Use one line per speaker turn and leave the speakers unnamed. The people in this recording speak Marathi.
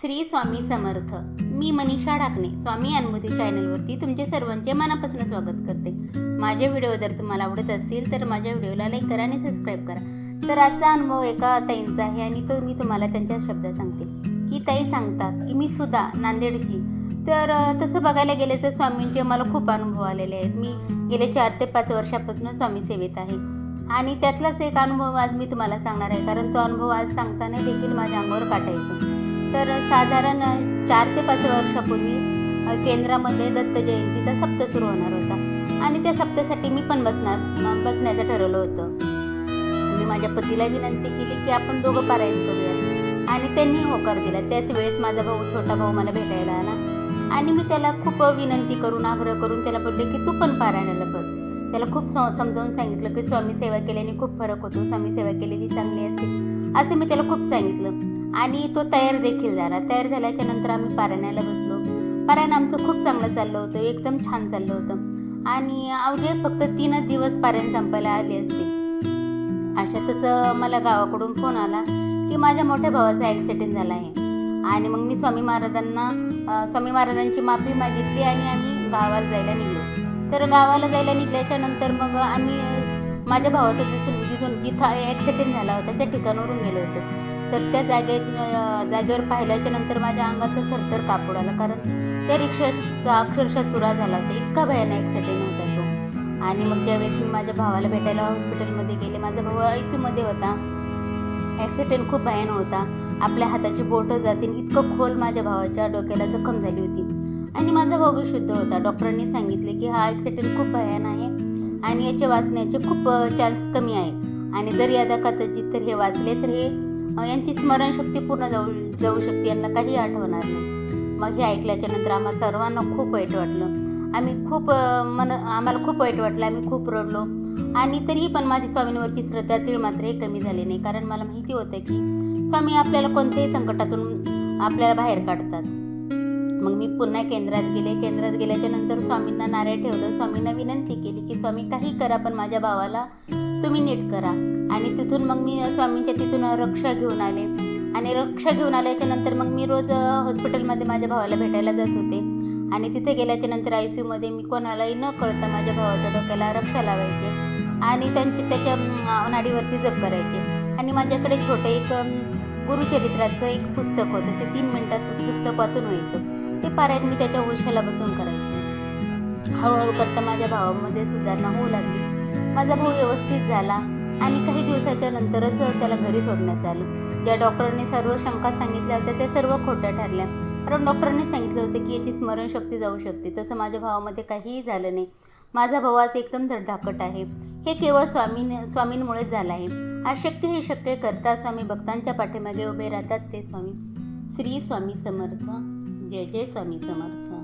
श्री स्वामी समर्थ. मी मनीषा ढाकणे स्वामी अनुभूती चॅनलवरती तुमचे सर्वांचे मनापासून स्वागत करते. माझे व्हिडिओ जर तुम्हाला आवडत असतील तर माझ्या व्हिडिओला लाईक करा आणि सबस्क्राईब करा. तर आजचा अनुभव एका ताईंचा आहे आणि तो मी तुम्हाला त्यांच्या शब्दात सांगते. की ताई सांगतात की मी सुद्धा नांदेडची. तर तसं बघायला गेले तर स्वामींचे मला खूप अनुभव आलेले आहेत. मी गेले चार ते पाच वर्षापासून स्वामी सेवेत आहे. आणि त्यातलाच एक अनुभव आज मी तुम्हाला सांगणार आहे. कारण तो अनुभव आज सांगताना देखील माझ्या अंगावर काटा येतो. तर साधारण चार ते पाच वर्षापूर्वी केंद्रामध्ये दत्त जयंतीचा सप्ताह सुरू होणार होता. आणि त्या सप्तासाठी मी पण बसणार बसण्याचं ठरवलं होतं. मी माझ्या पतीला विनंती केली की आपण दोघं पारायण करूयात. आणि त्यांनी होकार दिला. त्याच वेळेस माझा भाऊ छोटा भाऊ मला भेटायला आला. आणि मी त्याला खूप विनंती करून आग्रह करून त्याला बोलले की तू पण पारायणाला बघ त्याला खूप समजावून सांगितलं की स्वामी सेवा केल्याने खूप फरक होतो. स्वामी सेवा केलेली चांगली असते. असं मी त्याला खूप सांगितलं. आणि तो तयार देखील झाला. तयार झाल्याच्यानंतर आम्ही पारायणाला बसलो. पारायण आमचं खूप चांगलं चाललं होतं एकदम छान चाललं होतं. आणि अवघे फक्त तीनच दिवस पारायण संपायला आले असते. अशातच मला गावाकडून फोन आला की माझ्या मोठ्या भावाचा ॲक्सिडेंट झाला आहे. आणि मग मी स्वामी महाराजांना स्वामी महाराजांची माफी मागितली आणि आम्ही गावाला जायला निघलो. तर गावाला जायला निघल्याच्या नंतर मग आम्ही माझ्या भावाचा दिसून जिथून जिथं ॲक्सिडेंट झाला होता त्या ठिकाणावरून गेलो होतो. तर त्या जागे जागेवर पाहिल्याच्या नंतर माझ्या अंगाचं थरथर कापड आलं. कारण त्या रिक्षाचा अक्षरशः चुरा झाला होता. इतका भयानक ॲक्सिडेंट होता तो. आणि मग ज्यावेळेस मी माझ्या भावाला भेटायला हॉस्पिटलमध्ये गेले माझा भाऊ आय सीमध्ये होता. ॲक्सिडेंट खूप भयानक होता. आपल्या हाताची बोटं जातील इतकं खोल माझ्या भावाच्या डोक्याला जखम झाली होती. आणि माझा भाऊ शुद्ध होता. डॉक्टरांनी सांगितले की हा ॲक्सिडेंट खूप भयान आहे आणि याचे वाचण्याचे खूप चान्स कमी आहे. आणि जर या कदाचित तर हे वाचले तर हे यांची स्मरणशक्ती पूर्ण जाऊ जाऊ शकते यांना काही आठवणार नाही. मग हे ऐकल्याच्या नंतर आम्हा सर्वांना खूप वाईट वाटलं. आम्ही खूप मन आम्हाला खूप वाईट वाटलं आम्ही खूप रडलो. आणि तरीही पण माझी स्वामींवरची श्रद्धा तीळ मात्रही कमी झाली नाही. कारण मला माहिती होतं की स्वामी आपल्याला कोणत्याही संकटातून आपल्याला बाहेर काढतात. मग मी पुन्हा केंद्रात गेले. केंद्रात गेल्याच्यानंतर स्वामींना नारळ ठेवलं. स्वामींना विनंती केली की स्वामी काही करा पण माझ्या भावाला तुम्ही नीट करा. आणि तिथून मग मी स्वामींच्या तिथून रक्षा घेऊन आले. आणि रक्षा घेऊन आल्याच्यानंतर मग मी रोज हॉस्पिटलमध्ये माझ्या भावाला भेटायला जात होते. आणि तिथे गेल्याच्यानंतर आय सी यूमध्ये मी कोणालाही न कळता माझ्या भावाच्या डोक्याला रक्षा लावायचे. आणि त्यांची त्याच्या अं, नाडीवरती जप करायचे. आणि माझ्याकडे छोटं एक गुरुचरित्राचं एक पुस्तक होतं. ते तीन मिनटात पुस्तक वाचून व्हायचं. ते पारायण मी त्याच्या उशाला बसून करायचे. हळूहळू करता माझ्या भावामध्ये सुधारणा होऊ लागली. माझा भाऊ व्यवस्थित झाला आणि काही दिवसाच्या नंतरच त्याला घरी सोडण्यात आलं. ज्या डॉक्टरांनी सर्व शंका सांगितल्या होत्या त्या सर्व खोट्या ठरल्या. कारण डॉक्टरांनी सांगितलं होतं की याची स्मरणशक्ती जाऊ शकते. तसं माझ्या भावामध्ये काहीही झालं नाही. माझा भाऊ आज एकदम धडधाकट आहे. हे केवळ स्वामी स्वामींमुळेच झालं आहे. अशक्य हे शक्य करता स्वामी भक्तांच्या पाठीमागे उभे राहतात ते स्वामी. श्री स्वामी समर्थ. जय जय स्वामी समर्थ.